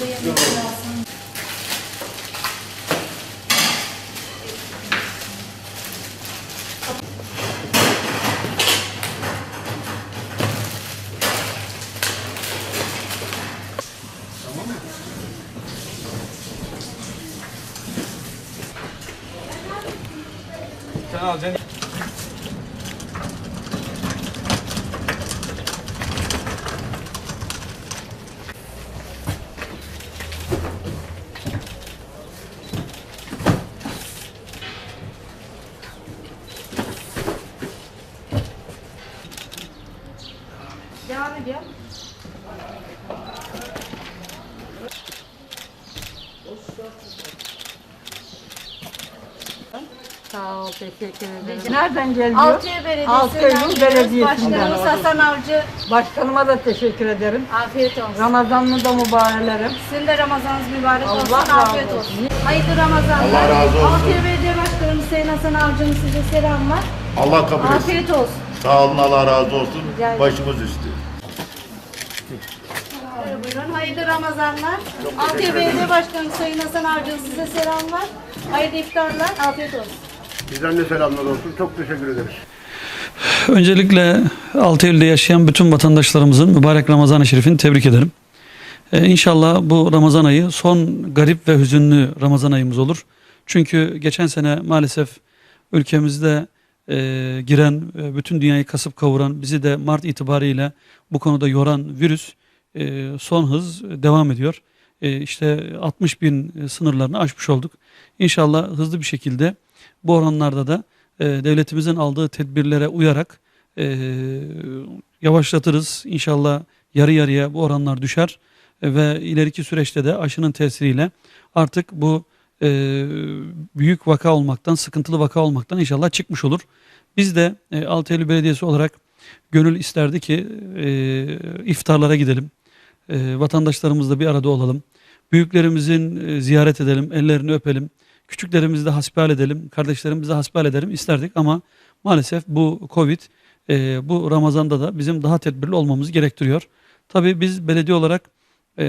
Kızartmalıya lazım. Sen alacaksın. Devam ediyor. Sağ ol, teşekkür ederim. Nereden geliyor? Altıya Belediyesi'nden Altıyoğlu geliyoruz. Belediyesi'nden. Başkanımız Hasan Avcı. Başkanıma da teşekkür ederim. Afiyet olsun. Ramazanlı da mübareklerim. Sizin de Ramazanınız mübarek Allah olsun. razı Afiyet olsun. olsun. Hayırlı Ramazanlar. Allah razı olsun. Altıya Belediye Başkanımız Sayın Hasan Avcı'nın size selam var. Allah kabul etsin. Afiyet olsun. Sağ olun Allah razı olsun. Rica ederim. Başımız üstü. Buyurun. Hayırlı Ramazanlar. Altıya Belediye Başkanımız Sayın Hasan Avcı'nın size selam var. Hayırlı iftarlar. Afiyet olsun. Bizden de selamlar olsun. Çok teşekkür ederiz. Öncelikle 6 Eylül'de yaşayan bütün vatandaşlarımızın mübarek Ramazan-ı Şerif'ini tebrik ederim. Ee, inşallah bu Ramazan ayı son garip ve hüzünlü Ramazan ayımız olur. Çünkü geçen sene maalesef ülkemizde e, giren, e, bütün dünyayı kasıp kavuran, bizi de Mart itibariyle bu konuda yoran virüs e, son hız devam ediyor. E, işte 60 bin sınırlarını aşmış olduk. İnşallah hızlı bir şekilde bu oranlarda da e, devletimizin aldığı tedbirlere uyarak e, yavaşlatırız. İnşallah yarı yarıya bu oranlar düşer E, ve ileriki süreçte de aşının tesiriyle artık bu e, büyük vaka olmaktan, sıkıntılı vaka olmaktan inşallah çıkmış olur. Biz de e, Altı Eylül Belediyesi olarak gönül isterdi ki e, iftarlara gidelim. E, vatandaşlarımızla bir arada olalım. Büyüklerimizin e, ziyaret edelim, ellerini öpelim. Küçüklerimizi de hasbihal edelim, kardeşlerimizi de hasbihal edelim isterdik ama maalesef bu Covid e, bu Ramazan'da da bizim daha tedbirli olmamızı gerektiriyor. Tabii biz belediye olarak e,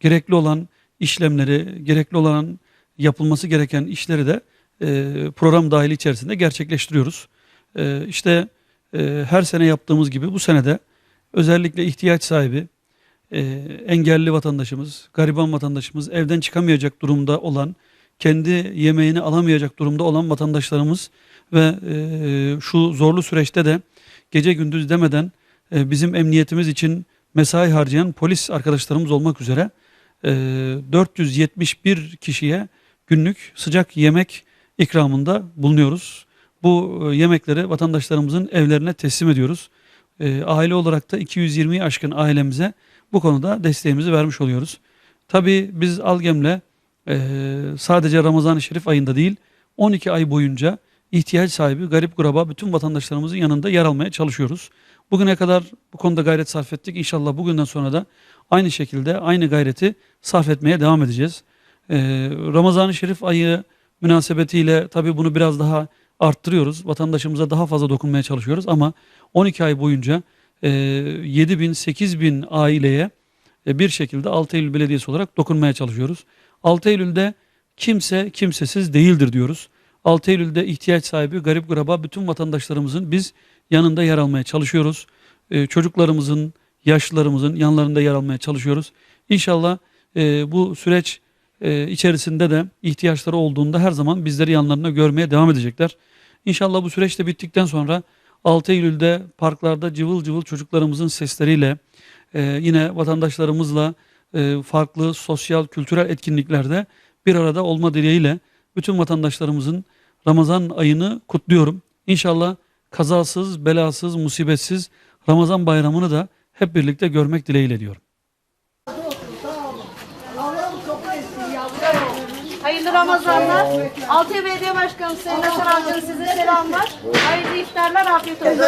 gerekli olan işlemleri, gerekli olan yapılması gereken işleri de program dahili içerisinde gerçekleştiriyoruz. E, işte e, her sene yaptığımız gibi bu senede özellikle ihtiyaç sahibi, e, engelli vatandaşımız, gariban vatandaşımız, evden çıkamayacak durumda olan, kendi yemeğini alamayacak durumda olan vatandaşlarımız ve e, şu zorlu süreçte de gece gündüz demeden e, bizim emniyetimiz için mesai harcayan polis arkadaşlarımız olmak üzere e, 471 kişiye günlük sıcak yemek ikramında bulunuyoruz. Bu e, yemekleri vatandaşlarımızın evlerine teslim ediyoruz. E, aile olarak da 220'yi aşkın ailemize bu konuda desteğimizi vermiş oluyoruz. Tabii biz Algem'le e, sadece Ramazan-ı Şerif ayında değil 12 ay boyunca ihtiyaç sahibi garip kuraba bütün vatandaşlarımızın yanında yer almaya çalışıyoruz. Bugüne kadar bu konuda gayret sarf ettik. İnşallah bugünden sonra da aynı şekilde aynı gayreti sarf etmeye devam edeceğiz. Ee, Ramazan-ı Şerif ayı münasebetiyle tabii bunu biraz daha arttırıyoruz. Vatandaşımıza daha fazla dokunmaya çalışıyoruz ama 12 ay boyunca e, 7 bin 8 bin aileye e, bir şekilde 6 Eylül Belediyesi olarak dokunmaya çalışıyoruz. 6 Eylül'de kimse kimsesiz değildir diyoruz. 6 Eylül'de ihtiyaç sahibi garip kuraba bütün vatandaşlarımızın biz yanında yer almaya çalışıyoruz. Ee, çocuklarımızın, yaşlılarımızın yanlarında yer almaya çalışıyoruz. İnşallah e, bu süreç e, içerisinde de ihtiyaçları olduğunda her zaman bizleri yanlarında görmeye devam edecekler. İnşallah bu süreç de bittikten sonra 6 Eylül'de parklarda cıvıl cıvıl çocuklarımızın sesleriyle e, yine vatandaşlarımızla e, farklı sosyal kültürel etkinliklerde bir arada olma dileğiyle bütün vatandaşlarımızın Ramazan ayını kutluyorum. İnşallah kazasız, belasız, musibetsiz Ramazan bayramını da hep birlikte görmek dileğiyle diyorum. Hayırlı Ramazanlar. Altıya Belediye Başkanımız Sayın Hasan Avcı'nın size selam var. Hayırlı iftarlar. Afiyet olsun.